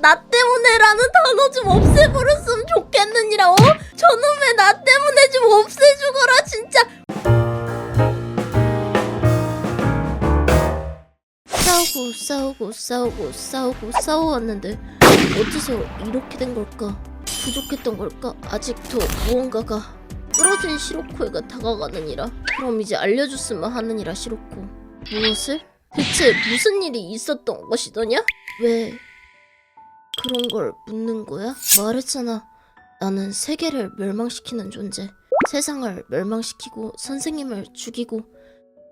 나 때문에라는 단어 좀 없애버렸으면 좋겠느니라 어? 저놈 왜나 때문에 좀 없애주거라 진짜 싸우고 싸우고 싸우고 싸우고 싸워왔는데 어째서 이렇게 된 걸까? 부족했던 걸까? 아직도 무언가가 쓰러진 시로코에가 다가가느니라 그럼 이제 알려줬으면 하느니라 시로코 무엇을? 대체 무슨 일이 있었던 것이더냐? 왜 그런 걸 묻는 거야? 말했잖아 나는 세계를 멸망시키는 존재 세상을 멸망시키고 선생님을 죽이고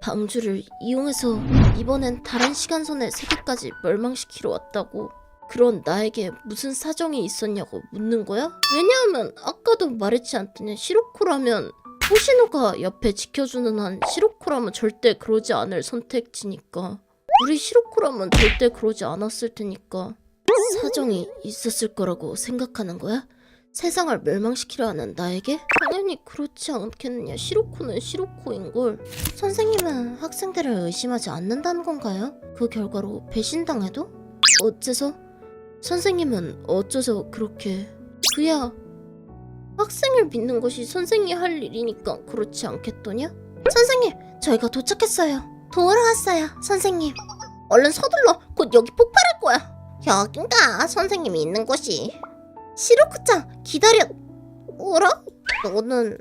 방주를 이용해서 이번엔 다른 시간선의 세계까지 멸망시키러 왔다고 그런 나에게 무슨 사정이 있었냐고 묻는 거야? 왜냐하면 아까도 말했지 않더냐 시로코라면 호시노가 옆에 지켜주는 한 시로코라면 절대 그러지 않을 선택지니까 우리 시로코라면 절대 그러지 않았을 테니까 사정이 있었을 거라고 생각하는 거야? 세상을 멸망시키려 하는 나에게? 당연히 그렇지 않겠느냐 시로코는 시로코인걸 선생님은 학생들을 의심하지 않는다는 건가요? 그 결과로 배신당해도? 어째서? 선생님은 어째서 그렇게 그야 학생을 믿는 것이 선생이 할 일이니까 그렇지 않겠더냐? 선생님 저희가 도착했어요 도우러 왔어요 선생님 얼른 서둘러 곧 여기 폭발할 거야 여긴가 선생님이 있는 곳이 시로쿠짱 기다려 어라? 너는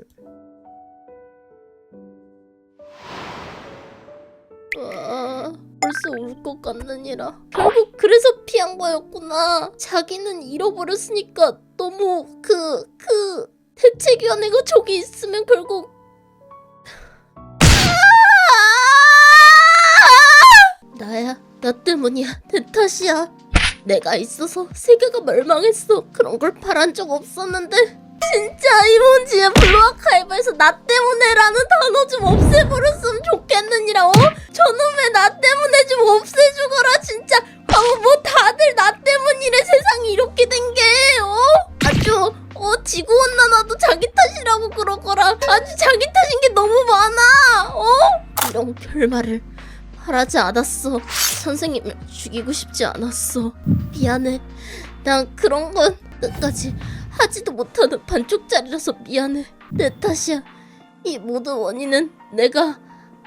아, 벌써 울 것 같느니라. 결국 그래서 피한 거였구나. 자기는 잃어버렸으니까 너무 그, 그, 대책위원회가 저기 있으면 결국. 아! 나야, 나 때문이야. 내 탓이야. 내가 있어서 세계가 멸망했어. 그런 걸 바란 적 없었는데. 진짜 이몬지의 블루아카이브에서 나 때문에라는 단어 좀 없애버렸으면 좋겠느니라 어? 저놈 왜나 때문에 좀 없애주거라 진짜 어, 뭐 다들 나 때문이래 세상이 이렇게 된 게 어? 아주 어 지구온난화도 자기 탓이라고 그러거라 아주 자기 탓인 게 너무 많아 어? 이런 결말을 바라지 않았어 선생님을 죽이고 싶지 않았어 미안해 난 그런 건 끝까지 하지도 못하는 반쪽짜리라서 미안해. 내 탓이야. 이 모든 원인은 내가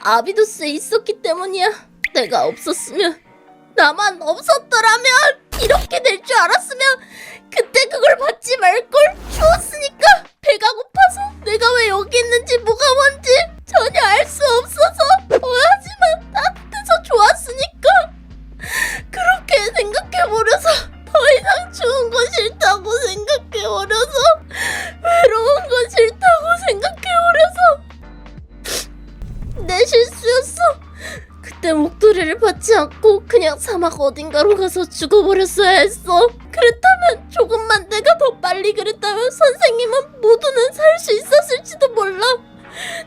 아비도스에 있었기 때문이야. 내가 없었으면 나만 없었더라면 이렇게 될 줄 알았으면 그때 그걸 받지 말걸 주었으 그냥 사막 어딘가로 가서 죽어버렸어야 했어. 그랬다면 조금만 내가 더 빨리 그랬다면 선생님은 모두는 살 수 있었을지도 몰라.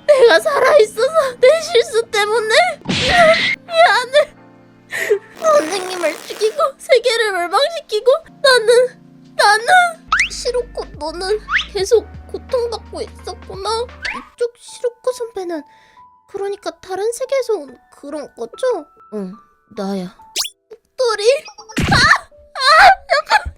내가 살아있어서 내 실수 때문에. 미안해 선생님을 죽이고 세계를 멸망시키고 나는 나는 시로코 너는 계속 고통받고 있었구나. 이쪽 시로코 선배는 그러니까 다른 세계에서 온 그런 거죠? 응 나야 똘이 계속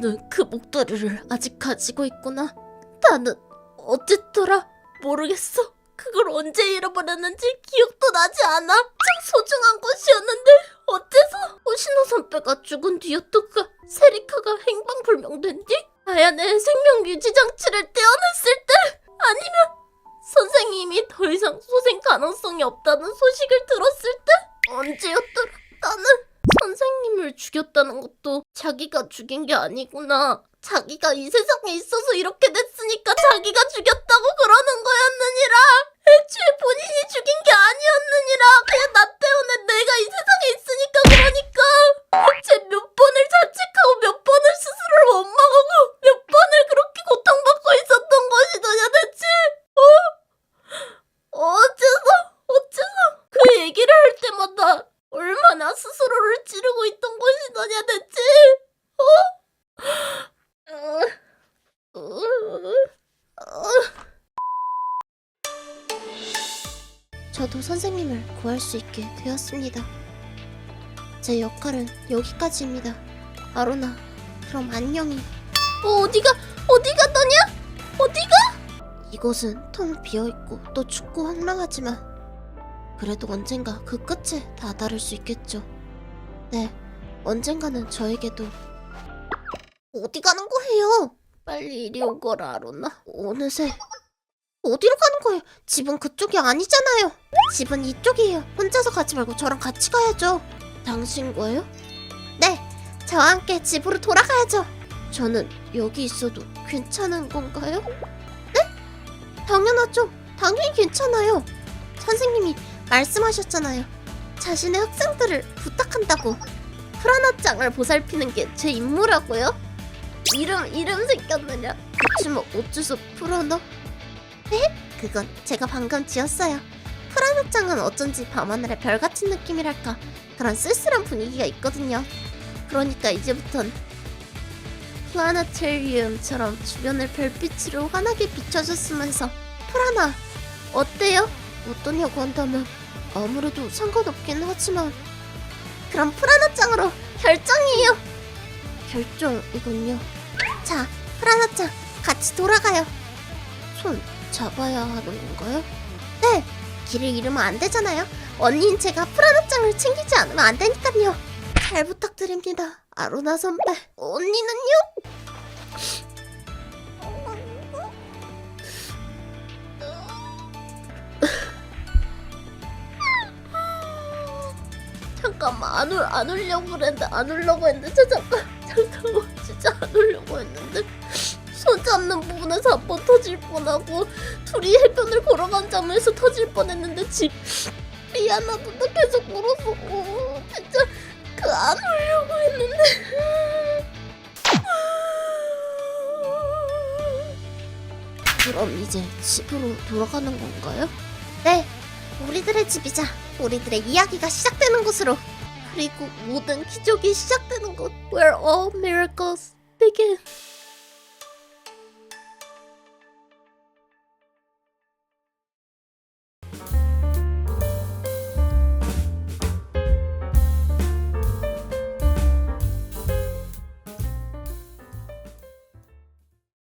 너는 그 목도리를 아직 가지고 있구나. 나는 어쨌더라 모르겠어. 그걸 언제 잃어버렸는지 기억도 나지 않아. 참 소중한 것이었는데 어째서 호시노 선배가 죽은 뒤였던가? 세리카가 행방불명된 뒤? 아야의 생명 유지 장치를 떼어냈을 때? 아니면 선생님이 더 이상 소생 가능성이 없다는 소식을 들었을 때? 언제였더라? 나는 선생님을 죽였다는 것도 자기가 죽인 게 아니구나. 자기가 이 세상에 있어서 이렇게 됐으니까 자기가 죽였다고 그러는 거였느니라. 애초에 본인이 죽인 게 아니었느니라. 그냥 나 때문에 내가 이 세상에 있으니까 그러니까. 대체 몇 번을 자책하고 몇 번을 저도 선생님을 구할 수 있게 되었습니다. 제 역할은 여기까지입니다. 아로나, 그럼 안녕히. 어, 어디가, 어디가 너냐? 어디가? 이곳은 텅 비어있고 또 춥고 황량하지만 그래도 언젠가 그 끝에 다다를 수 있겠죠. 네, 언젠가는 저에게도 어디 가는 거예요? 빨리 이리 오거라, 아로나. 어느새 어디로 가는 거예요? 집은 그쪽이 아니잖아요. 집은 이쪽이에요. 혼자서 가지 말고 저랑 같이 가야죠. 당신 거예요? 네, 저와 함께 집으로 돌아가야죠. 저는 여기 있어도 괜찮은 건가요? 네? 당연하죠. 당연히 괜찮아요. 선생님이 말씀하셨잖아요. 자신의 학생들을 부탁한다고. 프라나짱을 보살피는 게 제 임무라고요? 이름 이름 생겼느냐? 그치만 어째서 프라나? 그건 제가 방금 지었어요. 프라노짱은 어쩐지 밤하늘의 별 같은 느낌이랄까 그런 쓸쓸한 분위기가 있거든요. 그러니까 이제부턴 플라네테리움처럼 주변을 별빛으로 환하게 비춰줬으면서 프라나 어때요? 어떠냐고 한다면 아무래도 상관없긴 하지만 그럼 프라나짱으로 결정이에요. 결정이군요. 자, 프라나짱 같이 돌아가요. 손 잡아야 하는 건가요? 네, 길을 잃으면 안 되잖아요. 언니인 제가 프라노짱을 챙기지 않으면 안 되니까요. 잘 부탁드립니다, 아로나 선배. 언니는요? 잠깐만 안, 울, 안 울려고 그랬는데 안 울려고 했는데 저 잠깐 잠깐만 진짜 안 울려고 했는데 손 잡는 부 분에서 한번 터질 뻔하고 둘이 해변을 걸어간 장면에서 터질 뻔했는데 집 미안하다 나 계속 어, 진짜 그 안 울려고 했는데. 그럼 이제 집으로 돌아가는 건가요? 네 우리들의 집이자 우리들의 이야기가 시작되는 곳으로. 그리고 모든 기적이 시작되는 곳 Where all miracles begin